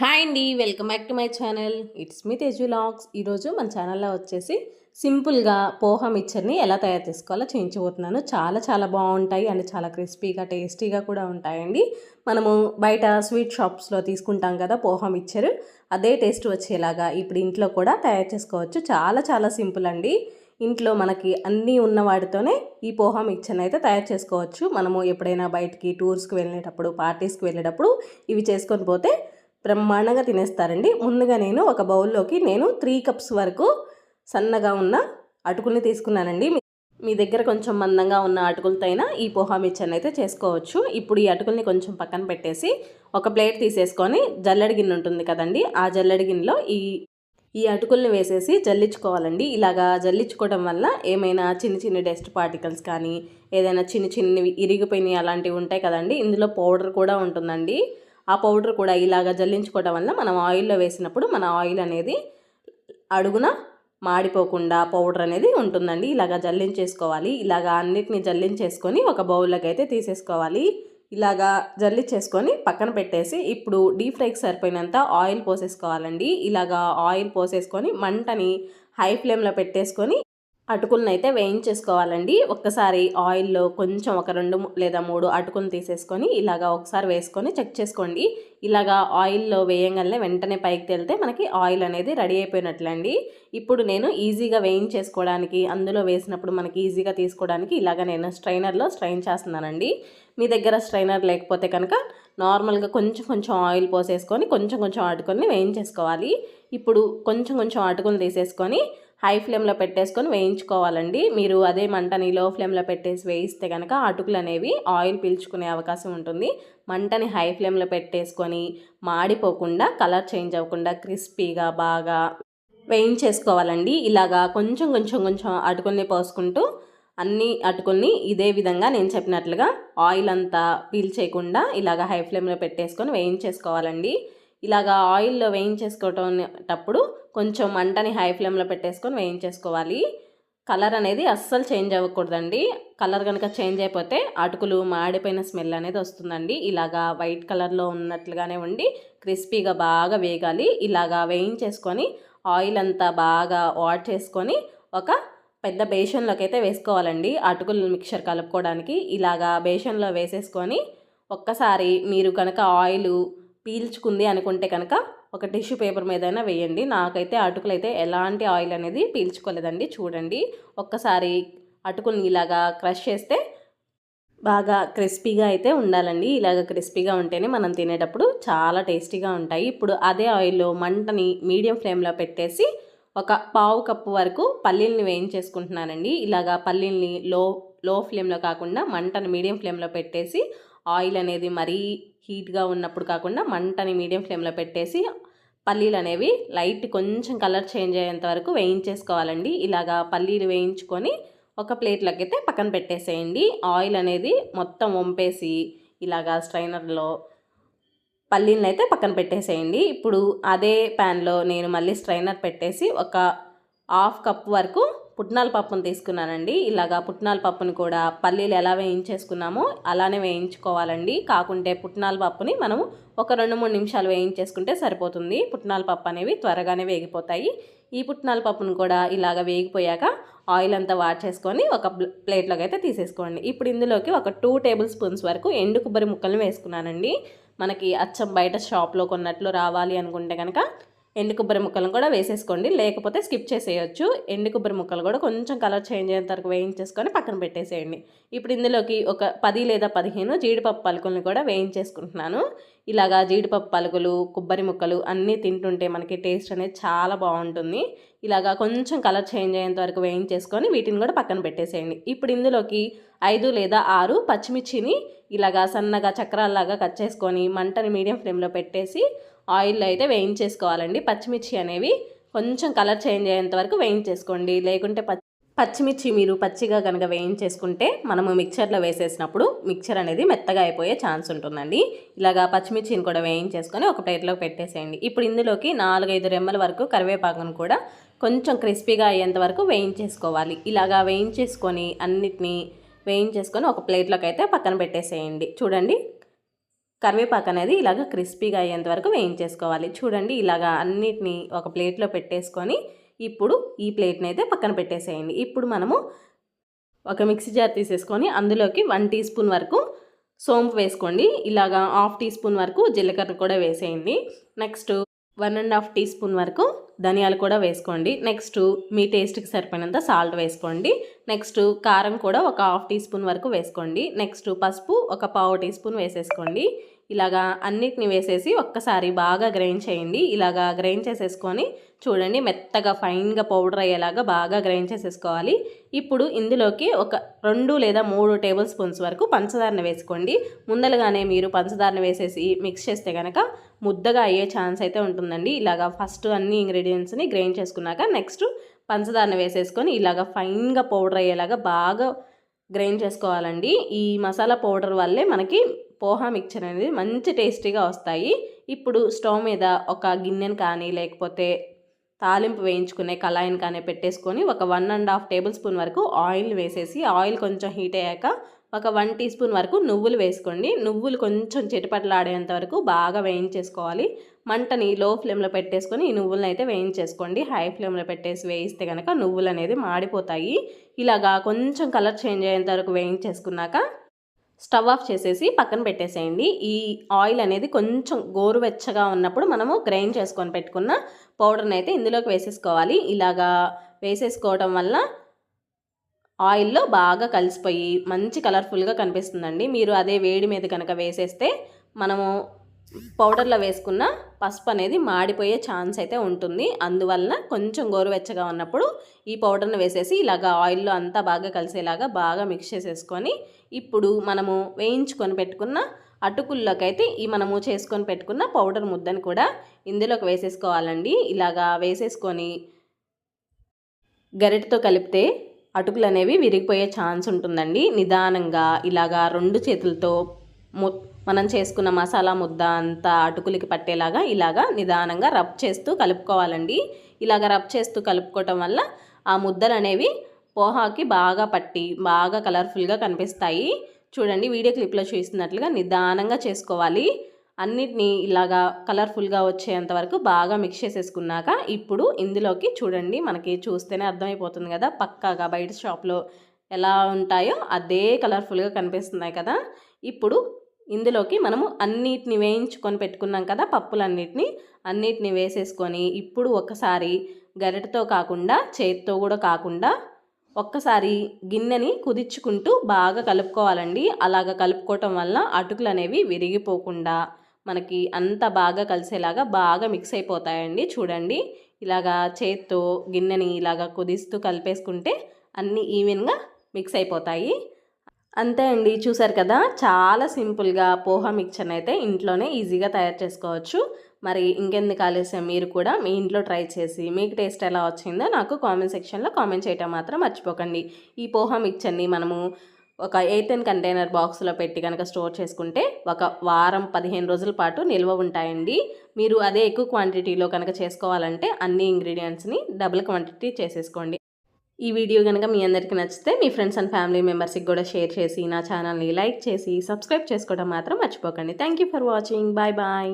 Hi అండి welcome back to my channel. It's me Teju vlogs. ఈరోజు మన ఛానల్లో వచ్చేసి సింపుల్గా పోహా మిక్చర్ని ఎలా తయారు చేసుకోవాలో చేయించబోతున్నాను. చాలా చాలా బాగుంటాయి అండ్ చాలా క్రిస్పీగా టేస్టీగా కూడా ఉంటాయండి. మనము బయట స్వీట్ షాప్స్లో తీసుకుంటాం కదా పోహా మిక్చర్. అదే టేస్ట్ వచ్చేలాగా ఇప్పుడు ఇంట్లో కూడా తయారు చేసుకోవచ్చు. చాలా చాలా సింపుల్ అండి. ఇంట్లో మనకి అన్నీ ఉన్న వాటితోనే ఈ పోహా మిక్చర్ని అయితే తయారు చేసుకోవచ్చు. మనము ఎప్పుడైనా బయటికి టూర్స్కి వెళ్ళేటప్పుడు పార్టీస్కి వెళ్ళేటప్పుడు ఇవి చేసుకొని పోతే బ్రహ్మాండంగా తినేస్తారండి. ముందుగా నేను ఒక బౌల్లోకి నేను త్రీ కప్స్ వరకు సన్నగా ఉన్న అటుకుల్ని తీసుకున్నానండి. మీ- దగ్గర కొంచెం మందంగా ఉన్న అటుకులతో అయినా ఈ పోహా మిర్చన్ అయితే చేసుకోవచ్చు. ఇప్పుడు ఈ అటుకుల్ని కొంచెం పక్కన పెట్టేసి ఒక ప్లేట్ తీసేసుకొని జల్లెడి గిన్నె ఉంటుంది కదండి. ఆ జల్లెడి గిన్నెలో ఈ ఈ అటుకుల్ని వేసేసి జల్లించుకోవాలండి. ఇలాగా జల్లించుకోవడం వల్ల ఏమైనా చిన్న చిన్న డస్ట్ పార్టికల్స్ కానీ ఏదైనా చిన్న చిన్నవి ఇరిగిపోయినాయి అలాంటివి ఉంటాయి కదండి. ఇందులో పౌడర్ కూడా ఉంటుందండి. ఆ పౌడర్ కూడా ఇలాగ జల్లించుకోవడం వల్ల మనం ఆయిల్లో వేసినప్పుడు మన ఆయిల్ అనేది అడుగున మాడిపోకుండా పౌడర్ అనేది ఉంటుందండి. ఇలాగ జల్లించేసుకోవాలి. ఇలాగ అన్నిటిని జల్లించేసుకొని ఒక బౌల్లోకి అయితే తీసేసుకోవాలి. ఇలాగా జల్లించేసుకొని పక్కన పెట్టేసి ఇప్పుడు డీప్ ఫ్రైకి సరిపోయినంత ఆయిల్ పోసేసుకోవాలండి. ఇలాగా ఆయిల్ పోసేసుకొని మంటని హై ఫ్లేమ్లో పెట్టేసుకొని అటుకులను అయితే వేయించేసుకోవాలండి. ఒక్కసారి ఆయిల్లో కొంచెం ఒక రెండు లేదా మూడు అటుకులు తీసేసుకొని ఇలాగా ఒకసారి వేసుకొని చెక్ చేసుకోండి. ఇలాగా ఆయిల్లో వేయంగానే వెంటనే పైకి తేలితే మనకి ఆయిల్ అనేది రెడీ అయిపోయినట్లండి. ఇప్పుడు నేను ఈజీగా వేయించేసుకోవడానికి అందులో వేసినప్పుడు మనకి ఈజీగా తీసుకోవడానికి ఇలాగ నేను స్ట్రైనర్లో స్ట్రైన్ చేస్తున్నానండి. మీ దగ్గర స్ట్రైనర్ లేకపోతే కనుక నార్మల్గా కొంచెం కొంచెం ఆయిల్ పోసేసుకొని కొంచెం కొంచెం అటుకుల్ని వేయించేసుకోవాలి. ఇప్పుడు కొంచెం కొంచెం అటుకులు తీసేసుకొని హై ఫ్లేమ్లో పెట్టేసుకొని వేయించుకోవాలండి. మీరు అదే మంటని లో ఫ్లేమ్లో పెట్టేసి వేయిస్తే కనుక అటుకులు అనేవి ఆయిల్ పీల్చుకునే అవకాశం ఉంటుంది. మంటని హై ఫ్లేమ్లో పెట్టేసుకొని మాడిపోకుండా కలర్ చేంజ్ అవ్వకుండా క్రిస్పీగా బాగా వేయించేసుకోవాలండి. ఇలాగా కొంచెం కొంచెం కొంచెం అటుకుల్ని పోసుకుంటూ అన్ని అటుకుల్ని ఇదే విధంగా నేను చెప్పినట్లుగా ఆయిల్ అంతా పీల్చేయకుండా ఇలాగ హై ఫ్లేమ్లో పెట్టేసుకొని వేయించేసుకోవాలండి. ఇలాగా ఆయిల్లో వేయించేసుకోవటప్పుడు కొంచెం మంటని హై ఫ్లేమ్లో పెట్టేసుకొని వేయించేసుకోవాలి. కలర్ అనేది అస్సలు చేంజ్ అవ్వకూడదండి. కలర్ కనుక చేంజ్ అయిపోతే అటుకులు మాడిపోయిన స్మెల్ అనేది వస్తుందండి. ఇలాగా వైట్ కలర్లో ఉన్నట్లుగానే ఉండి క్రిస్పీగా బాగా వేగాలి. ఇలాగా వేయించేసుకొని ఆయిల్ అంతా బాగా వాట్ చేసుకొని ఒక పెద్ద బేషన్లోకి అయితే వేసుకోవాలండి. అటుకులు మిక్చర్ కలుపుకోవడానికి ఇలాగా బేషన్లో వేసేసుకొని ఒక్కసారి మీరు కనుక ఆయిలు పీల్చుకుంది అనుకుంటే కనుక ఒక టిష్యూ పేపర్ మీద అయినా వేయండి. నాకైతే అటుకులు అయితే ఎలాంటి ఆయిల్ అనేది పీల్చుకోలేదండి. చూడండి. ఒక్కసారి అటుకుల్ని ఇలాగా క్రష్ చేస్తే బాగా క్రిస్పీగా అయితే ఉండాలండి. ఇలాగ క్రిస్పీగా ఉంటేనే మనం తినేటప్పుడు చాలా టేస్టీగా ఉంటాయి. ఇప్పుడు అదే ఆయిల్లో మంటని మీడియం ఫ్లేమ్లో పెట్టేసి ఒక పావు కప్పు వరకు పల్లీల్ని వేయించేసుకుంటున్నానండి. ఇలాగా పల్లీల్ని లో లో ఫ్లేమ్లో కాకుండా మంటని మీడియం ఫ్లేమ్లో పెట్టేసి ఆయిల్ అనేది మరీ హీట్గా ఉన్నప్పుడు కాకుండా మంటని మీడియం ఫ్లేమ్లో పెట్టేసి పల్లీలు అనేవి లైట్ కొంచెం కలర్ చేంజ్ అయ్యేంత వరకు వేయించేసుకోవాలండి. ఇలాగా పల్లీలు వేయించుకొని ఒక ప్లేట్లోకి అయితే పక్కన పెట్టేసేయండి. ఆయిల్ అనేది మొత్తం వంపేసి ఇలాగా స్ట్రైనర్లో పల్లీలను అయితే పక్కన పెట్టేసేయండి. ఇప్పుడు అదే ప్యాన్లో నేను మళ్ళీ స్ట్రైనర్ పెట్టేసి ఒక హాఫ్ కప్ వరకు పుట్నాల పప్పును తీసుకున్నానండి. ఇలాగా పుట్నాల పప్పుని కూడా పల్లీలు ఎలా వేయించేసుకున్నామో అలానే వేయించుకోవాలండి. కాకుంటే పుట్నాల పప్పుని మనము ఒక రెండు మూడు నిమిషాలు వేయించేసుకుంటే సరిపోతుంది. పుట్నాల పప్పు అనేవి త్వరగానే వేగిపోతాయి. ఈ పుట్నాల పప్పును కూడా ఇలాగ వేగిపోయాక ఆయిల్ అంతా వాచేసుకొని ఒక ప్లేట్లోకి అయితే తీసేసుకోండి. ఇప్పుడు ఇందులోకి ఒక టూ టేబుల్ స్పూన్స్ వరకు ఎండు కొబ్బరి ముక్కలను వేసుకున్నానండి. మనకి అచ్చం బయట షాప్లో కొన్నట్లు రావాలి అనుకుంటే కనుక ఎండు కొబ్బరి ముక్కలను కూడా వేసేసుకోండి. లేకపోతే స్కిప్ చేసేయచ్చు. ఎండు కొబ్బరి ముక్కలు కూడా కొంచెం కలర్ చేంజ్ అయ్యేంత వరకు వేయించేసుకొని పక్కన పెట్టేసేయండి. ఇప్పుడు ఇందులోకి ఒక పది లేదా పదిహేను జీడిపప్పు పలుకులను కూడా వేయించేసుకుంటున్నాను. ఇలాగా జీడిపప్పు పలుకులు కొబ్బరి ముక్కలు అన్నీ తింటుంటే మనకి టేస్ట్ అనేది చాలా బాగుంటుంది. ఇలాగా కొంచెం కలర్ చేంజ్ అయ్యేంత వరకు వేయించేసుకొని వీటిని కూడా పక్కన పెట్టేసేయండి. ఇప్పుడు ఇందులోకి ఐదు లేదా ఆరు పచ్చిమిర్చిని ఇలాగా సన్నగా చక్రాల్లాగా కట్ చేసుకొని మంటని మీడియం ఫ్లేమ్లో పెట్టేసి ఆయిల్లో అయితే వేయించేసుకోవాలండి. పచ్చిమిర్చి అనేవి కొంచెం కలర్ చేంజ్ అయ్యేంత వరకు వేయించేసుకోండి. లేకుంటే పచ్చి పచ్చిమిర్చి మీరు పచ్చిగా కనుక వేయించేసుకుంటే మనము మిక్చర్లో వేసేసినప్పుడు మిక్చర్ అనేది మెత్తగా అయిపోయే ఛాన్స్ ఉంటుందండి. ఇలాగా పచ్చిమిర్చిని కూడా వేయించేసుకొని ఒక ప్లేట్లో పెట్టేసేయండి. ఇప్పుడు ఇందులోకి నాలుగైదు రెమ్మల వరకు కరివేపాకును కూడా కొంచెం క్రిస్పీగా అయ్యేంత వరకు వేయించేసుకోవాలి. ఇలాగా వేయించేసుకొని అన్నిటినీ వేయించేసుకొని ఒక ప్లేట్లోకి అయితే పక్కన పెట్టేసేయండి. చూడండి కరివేపాకు అనేది ఇలాగ క్రిస్పీగా అయ్యేంత వరకు వేయించేసుకోవాలి. చూడండి ఇలాగా అన్నిటిని ఒక ప్లేట్లో పెట్టేసుకొని ఇప్పుడు ఈ ప్లేట్ని అయితే పక్కన పెట్టేసేయండి. ఇప్పుడు మనము ఒక మిక్సీ జార్ తీసేసుకొని అందులోకి వన్ టీ స్పూన్ వరకు సోంపు వేసుకోండి. ఇలాగా హాఫ్ టీ స్పూన్ వరకు జీలకర్ర కూడా వేసేయండి. Next one and half teaspoon వరకు ధనియాలు కూడా వేసుకోండి. నెక్స్ట్ మీ టేస్ట్కి సరిపోయినంత సాల్ట్ వేసుకోండి. నెక్స్ట్ కారం కూడా ఒక హాఫ్ టీ స్పూన్ వరకు వేసుకోండి. నెక్స్ట్ పసుపు ఒక పావు టీ స్పూన్ వేసేసుకోండి. ఇలాగా అన్నిటిని వేసేసి ఒక్కసారి బాగా గ్రైండ్ చేయండి. ఇలాగా గ్రైండ్ చేసేసుకొని చూడండి మెత్తగా ఫైన్గా పౌడర్ అయ్యేలాగా బాగా గ్రైండ్ చేసేసుకోవాలి. ఇప్పుడు ఇందులోకి ఒక రెండు లేదా మూడు టేబుల్ స్పూన్స్ వరకు పంచదారని వేసుకోండి. ముందలుగానే మీరు పంచదారని వేసేసి మిక్స్ చేస్తే కనుక ముద్దగా అయ్యే ఛాన్స్ అయితే ఉంటుందండి. ఇలాగా ఫస్ట్ అన్ని ఇంగ్రీడియంట్స్ని గ్రైండ్ చేసుకున్నాక నెక్స్ట్ పంచదారని వేసేసుకొని ఇలాగ ఫైన్గా పౌడర్ అయ్యేలాగా బాగా గ్రైండ్ చేసుకోవాలండి. ఈ మసాలా పౌడర్ వల్లే మనకి పోహా మిక్చర్ అనేది మంచి టేస్టీగా వస్తాయి. ఇప్పుడు స్టవ్ మీద ఒక గిన్నెను కానీ లేకపోతే తాలింపు వేయించుకునే కళాయిని కానీ పెట్టేసుకొని ఒక one and half tablespoon వరకు ఆయిల్ వేసేసి ఆయిల్ కొంచెం హీట్ అయ్యాక ఒక వన్ టీ స్పూన్ వరకు నువ్వులు వేసుకోండి. నువ్వులు కొంచెం చిటపట్లాడేంత వరకు బాగా వేయించేసుకోవాలి. మంటని లో ఫ్లేమ్లో పెట్టేసుకొని ఈ నువ్వులను అయితే వేయించేసుకోండి. హై ఫ్లేమ్లో పెట్టేసి వేయిస్తే కనుక నువ్వులు అనేది మాడిపోతాయి. ఇలాగా కొంచెం కలర్ చేంజ్ అయ్యేంత వరకు వేయించేసుకున్నాక స్టవ్ ఆఫ్ చేసేసి పక్కన పెట్టేసేయండి. ఈ ఆయిల్ అనేది కొంచెం గోరువెచ్చగా ఉన్నప్పుడు మనము గ్రైండ్ చేసుకొని పెట్టుకున్న పౌడర్ని అయితే ఇందులోకి వేసేసుకోవాలి. ఇలాగా వేసేసుకోవడం వల్ల ఆయిల్లో బాగా కలిసిపోయి మంచి కలర్ఫుల్గా కనిపిస్తుందండి. మీరు అదే వేడి మీద కనుక వేసేస్తే మనము పౌడర్లో వేసుకున్న పసుపు అనేది మాడిపోయే ఛాన్స్ అయితే ఉంటుంది. అందువలన కొంచెం గోరువెచ్చగా ఉన్నప్పుడు ఈ పౌడర్ను వేసేసి ఇలాగా ఆయిల్లో అంతా బాగా కలిసేలాగా బాగా మిక్స్ చేసేసుకొని ఇప్పుడు మనము వేయించుకొని పెట్టుకున్న అటుకుల్లోకైతే ఈ మనము చేసుకొని పెట్టుకున్న పౌడర్ ముద్దని కూడా ఇందులోకి వేసేసుకోవాలండి. ఇలాగా వేసేసుకొని గరిటతో కలిపితే అటుకులు అనేవి విరిగిపోయే ఛాన్స్ ఉంటుందండి. నిదానంగా ఇలాగా రెండు చేతులతో మనం చేసుకున్న మసాలా ముద్ద అంతా అటుకులకి పట్టేలాగా ఇలాగా నిదానంగా రబ్ చేస్తూ కలుపుకోవాలండి. ఇలాగ రబ్ చేస్తూ కలుపుకోవటం వల్ల ఆ ముద్దలు అనేవి పోహాకి బాగా పట్టి బాగా కలర్ఫుల్గా కనిపిస్తాయి. చూడండి వీడియో క్లిప్లో చూస్తున్నట్లుగా నిదానంగా చేసుకోవాలి. అన్నిటినీ ఇలాగా కలర్ఫుల్గా వచ్చేంత వరకు బాగా మిక్స్ చేసేసుకున్నాక ఇప్పుడు ఇందులోకి చూడండి మనకి చూస్తేనే అర్థమైపోతుంది కదా పక్కాగా బయట షాప్లో ఎలా ఉంటాయో అదే కలర్ఫుల్గా కనిపిస్తున్నాయి కదా. ఇప్పుడు ఇందులోకి మనము అన్నిటిని వేయించుకొని పెట్టుకున్నాం కదా పప్పులన్నిటిని అన్నిటిని వేసేసుకొని ఇప్పుడు ఒకసారి గరిటతో కాకుండా చేతితో కూడా కాకుండా ఒక్కసారి గిన్నెని కుదించుకుంటూ బాగా కలుపుకోవాలండి. అలాగ కలుపుకోవటం వల్ల అటుకులు అనేవి విరిగిపోకుండా మనకి అంత బాగా కలిసేలాగా బాగా మిక్స్ అయిపోతాయండి. చూడండి ఇలాగా చేత్తో గిన్నెని ఇలాగా కుదిస్తూ కలిపేసుకుంటే అన్నీ ఈవెన్గా మిక్స్ అయిపోతాయి. అంతే అండి చూసారు కదా? చాలా సింపుల్గా పోహా మిక్చర్ని అయితే ఇంట్లోనే ఈజీగా తయారు చేసుకోవచ్చు. మరి ఇంకెందుకు ఆలస్యం? మీరు కూడా మీ ఇంట్లో ట్రై చేసి మీకు టేస్ట్ ఎలా వచ్చిందో నాకు కామెంట్ సెక్షన్లో కామెంట్ చేయటం మాత్రం మర్చిపోకండి. ఈ పోహా మిక్చర్ని మనము ఒక ఎయితెన్ కంటైనర్ బాక్స్లో పెట్టి కనుక స్టోర్ చేసుకుంటే ఒక వారం పదిహేను రోజుల పాటు నిల్వ ఉంటాయండి. మీరు అదే ఎక్కువ క్వాంటిటీలో కనుక చేసుకోవాలంటే అన్ని ఇంగ్రీడియంట్స్ని డబుల్ క్వాంటిటీ చేసేసుకోండి. ఈ వీడియో కనుక మీ అందరికీ నచ్చితే మీ ఫ్రెండ్స్ అండ్ ఫ్యామిలీ మెంబర్స్కి కూడా షేర్ చేసి నా ఛానల్ని లైక్ చేసి సబ్స్క్రైబ్ చేసుకోవడం మాత్రం మర్చిపోకండి. Thank you for watching. Bye bye.